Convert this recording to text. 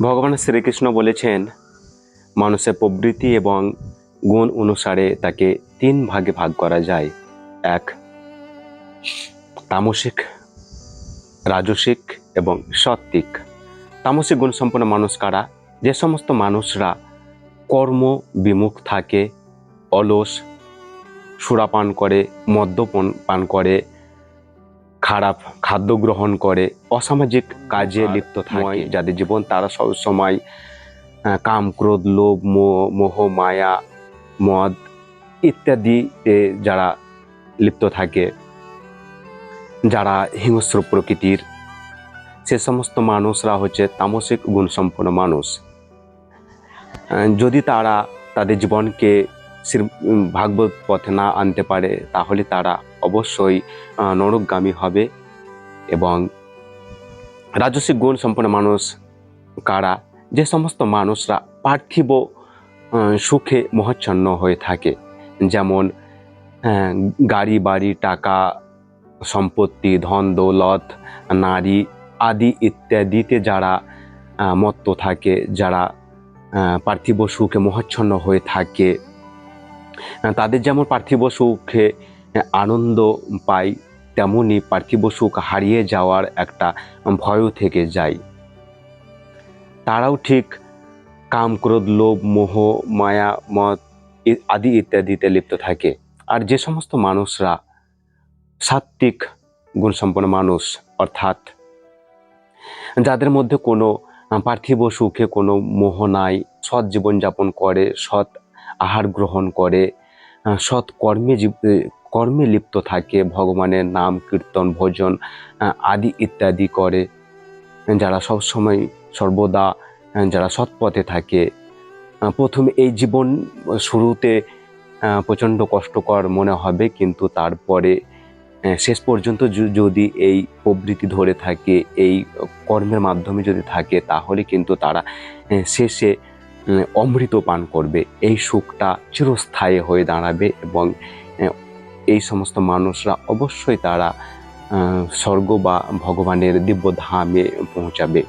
ভগবান শ্রীকৃষ্ণ বলেছেন, মানুষের প্রবৃত্তি এবং গুণ অনুসারে তাকে তিন ভাগে ভাগ করা যায়। এক, তামসিক, রাজসিক এবং সত্ত্বিক। তামসিক গুণসম্পন্ন মানুষ কারা? যে সমস্ত মানুষরা কর্ম বিমুখ থাকে, অলস, সুরাপান করে, মদ্যপান পান করে খারাপ খাদ্য গ্রহণ করে অসামাজিক কাজে লিপ্ত থাকে। যাদের জীবন তারা সবসময় আহ, কাম ক্রোধ লোভ মোহ মোহ মায়া মদ ইত্যাদিতে যারা লিপ্ত থাকে যারা হিংস্র প্রকৃতির সে সমস্ত মানুষরা হচ্ছে তামসিক গুণসম্পন্ন মানুষ। যদি তারা তাদের জীবনকে শ্রী- ভাগবত পথে না আনতে পারে, তাহলে তারা অবশ্যই নরকগামী হবে এবং রাজস্বিক গুণ সম্পন্ন মানুষ কারা? যে সমস্ত মানুষরা পার্থিব সুখে মহাচ্ছন্ন হয়ে থাকে, যেমন গাড়ি, বাড়ি, টাকা, সম্পত্তি, ধন, দৌলত, নারী আদি ইত্যাদিতে যারা মত্ত থাকে, যারা পার্থিব সুখে মহাচ্ছন্ন হয়ে থাকে তাদের যেমন পার্থিব সুখে আনন্দ পায় তেমনি পার্থিব সুখ হারিয়ে যাওয়ার একটা ভয়ও থেকে যায়। তারাও ঠিক কাম, ক্রোধ, লোভ, মোহ, মায়া ই- আদি ইত্যাদিতে লিপ্ত থাকে। আর যে সমস্ত মানুষরা সাত্ত্বিক গুণসম্পন্ন মানুষ, অর্থাৎ যাদের মধ্যে কোনো পার্থিব সুখে কোনো মোহ নাই, সৎ জীবনযাপন করে, সৎ আহার গ্রহণ করে সৎ কর্মে কর্মে লিপ্ত থাকে, ভগবানের নাম, কীর্তন, ভোজন আদি ইত্যাদি করে। যারা সব সময় সর্বদা যারা সৎ পথে থাকে প্রথমে এই জীবন শুরুতে প্রচণ্ড কষ্টকর মনে হবে, কিন্তু তারপরে শেষ পর্যন্ত যদি এই প্রবৃত্তি ধরে থাকে, এই কর্মের মাধ্যমে যদি থাকে, তাহলে কিন্তু তারা শেষে অমৃত পান করবে, এই সুখটা চিরস্থায়ী হয়ে দাঁড়াবে এবং এই সমস্ত মানুষরা অবশ্যই তারা স্বর্গ বা ভগবানের দিব্য ধামে পৌঁছাবে।